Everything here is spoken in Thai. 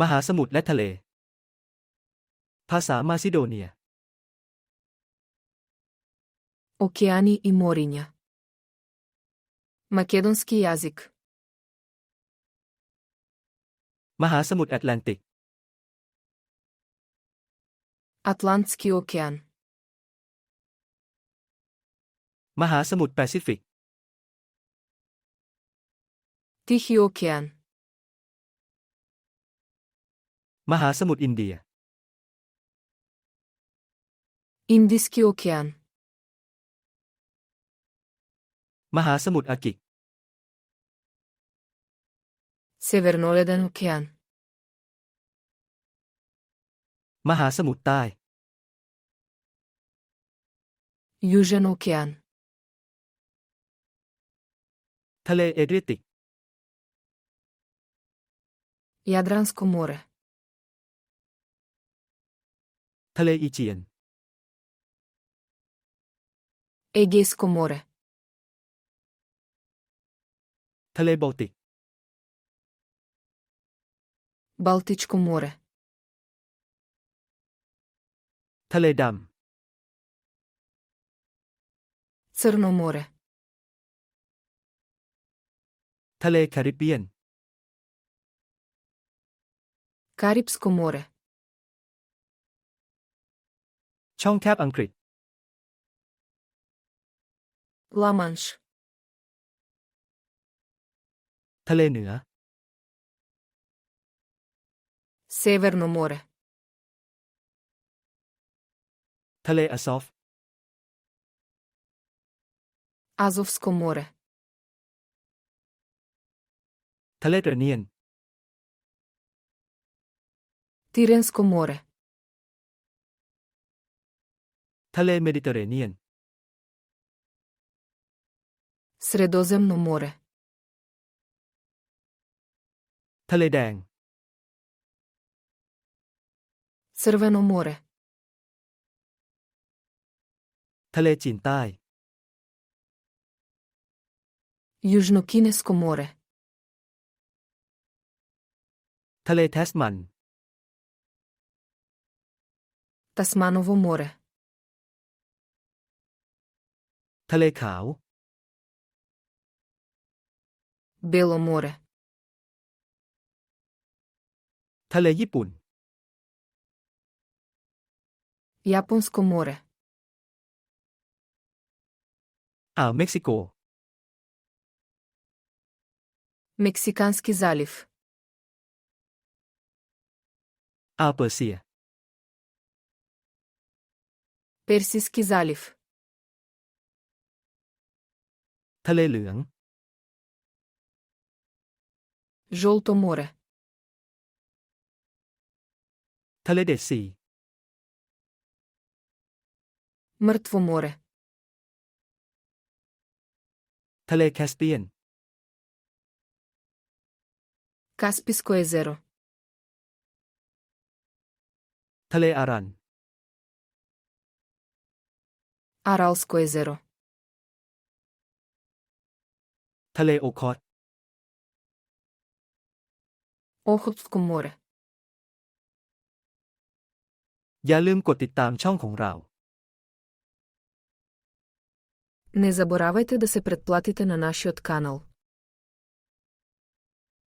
มหาสมุทรและทะเล ภาษามาซิโดเนียอคี Океани и мориња. м а к е д о สกี้อาซิก มหาสมุทรแอตแลนติกอแ а т л а н т с โอเคียน มหาสมุทรแปซิฟิก ทิ т ิโอเคียนมหาสมุทรอินเดีย Индийский океан. มหาสมุทรอากิ Северноледен океан. มหาสมุทรใต้ Южен океан. ทะเลเอเดรียติก Ядранsko more. ทะเลอีเจียน Егейско море ทะเลบอลติก Балтичко море ทะเลดำ Црно море ทะเลแคริบเบียน Карибско море ช่องแคบอังกฤษา а м นช์ทะเลเหนือ Северно ม о ร е ทะเลอาซอฟ а ซ о ฟส к о ม о ร е ทะเลเตรเนียน т ิเรนส к о ม о ร е ทะเลเมดิเตอร์เรเนียนสระดอเซมโนมอร์ทะเลแดงสระเวโนมอร์ทะเลจีนใต้ยูจโนคินสโกมอร์ทะเลเทสมันทัสมานอวโมร์ทะเลขาว Бело море. ทะเลญี่ปุ่น Japonsko more. อ่าวเม็กซิโก Мексикански залив. อ่าวเปอร์เซีย Персийски залив. ทะเลเหลือง Жолто море. ทะเลเดดสี Мертво море. ทะเลแคสเปียน Каспийско езеро. ทะเลอารัน Аралско езеро. ทะเลโอคอต Охотское море อย่าลืมกดติดตามช่องของเรา Не заборавайте да се предплатите на нашиот канал.